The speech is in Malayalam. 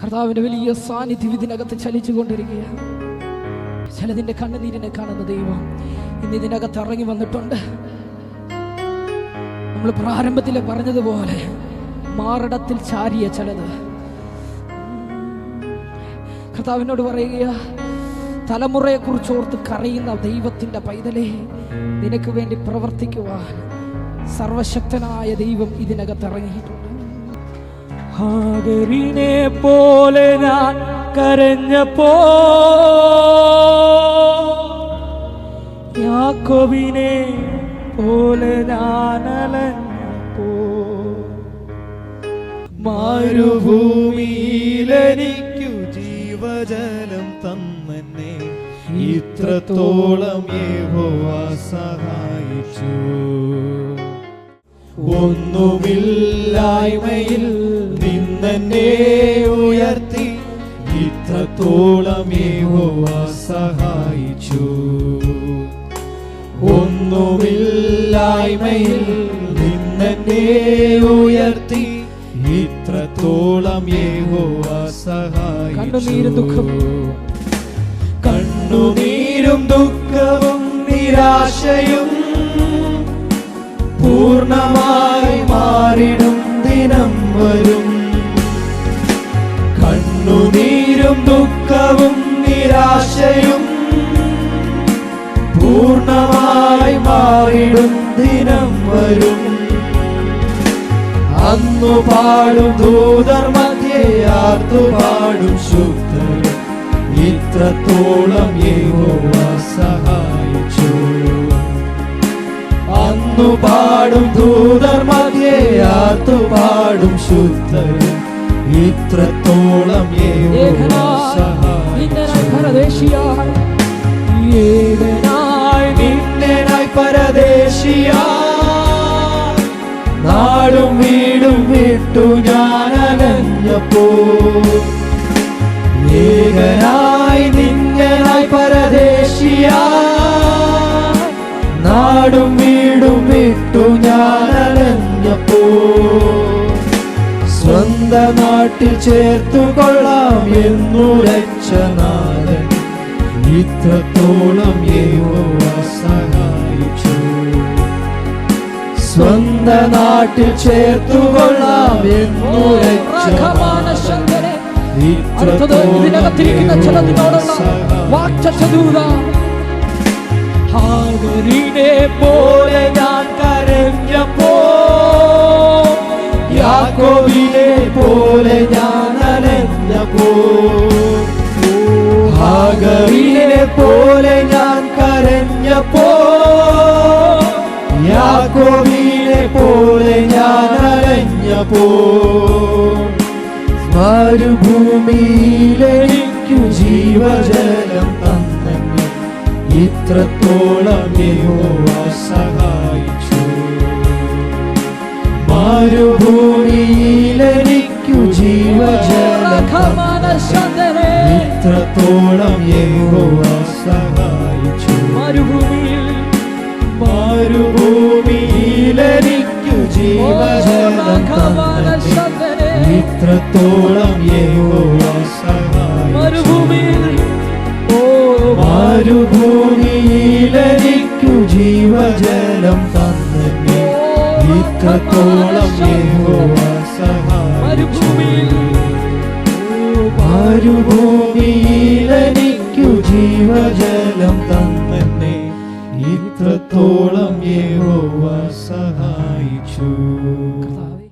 കർത്താവിന്റെ വലിയ സാന്നിധ്യം ഇതിനകത്ത് ചലിച്ചു കൊണ്ടിരിക്കുകയാണ് കണ്ണുനീരിനെ കാണുന്ന ദൈവം ഇന്ന് ഇതിനകത്ത് ഇറങ്ങി വന്നിട്ടുണ്ട്. നമ്മൾ പ്രാരംഭത്തിൽ പറഞ്ഞതുപോലെ മാറിടത്തിൽ ചാരിയ ചിലത്. കർത്താവിനോട് പറയുക തലമുറയെ കുറിച്ച് ഓർത്ത് കരയുന്ന ദൈവത്തിന്റെ പൈതലേ നിനക്ക് വേണ്ടി പ്രവർത്തിക്കുവാൻ സർവശക്തനായ ദൈവം ഇതിനകത്ത് ഇറങ്ങിയിട്ടുണ്ട്. ഹാഗരിനെ പോലെ ഞാൻ കരഞ്ഞപ്പോ യാക്കോബിനെ പോലെ ഞാൻ അലഞ്ഞപ്പോ മരുഭൂമിയിലെനിക്കു ജീവജലം തന്നെ ഇത്രത്തോളം യഹോവ സഹായിച്ചു. ഒന്നുമില്ലായ്മയിൽ നിന്നെ ഉയർത്തി. ഇത്രത്തോളം യഹോവ സഹായിച്ചു. ഒന്നുമില്ലായ്മയിൽ നിന്നെ ഉയർത്തി. ഇത്രത്തോളം ദുഃഖവും. സഹായിച്ചു. കണ്ണുനീരും ദുഃഖവും നിരാശയും നിരാശയും പൂർണമായി മാറിടും ദിനം വരും. അന്നു പാടും ദൂതർ മധ്യയാർത്തു പാടും ശുദ്ധരും ഇത്രത്തോളം സഹായിച്ചു. അന്നു പാടും ദൂതർ മധ്യയാർത്തു പാടും ശുദ്ധരും ഇത്രത്തോളം യഹോവ പരദേശിയായി. ഏകനായി നിന്നനായി പരദേശിയാ നാടും വീടും വിട്ടു ഞാൻ അലഞ്ഞപ്പോ ഏകനായി നിന്നനായി പരദേശിയാ നാടും വീടും വിട്ടു ഞാൻ അലഞ്ഞപ്പോ സ്വന്തം നാട്ടിൽ ചേർത്തു കൊള്ളാം എന്നുരച്ച നാഥൻ ഇത്രത്തോളം യഹോവ സഹായിച്ചു. സ്വന്ത നാട്ടിൽ ചേർത്തുകൊള്ളാം ഇതിനകത്തിരിക്കുന്ന ചിലതിനോടുള്ള വാക്ചൂത ഹാഗരിനെ പോലെ അലഞ്ഞപ്പോ മരുഭൂമിയിലെനിക്കു ജീവജലം തന്നെ ഇത്രത്തോളം സഹായിച്ചു മരുഭൂമിയിലേക്കു ജീവജലം. ഇത്രത്തോളം യഹോവ ഇത്രത്തോളം മരുഭൂമിയിൽ മരുഭൂമിയിലെനിക്കു ജീവജലം തന്നെ ഇത്രത്തോളം മരുഭൂമിയിൽ മരുഭൂമിയിലെനിക്കു ജീവജലം തന്നെ ഇത്രത്തോളം യഹോവ സഹായിച്ചു.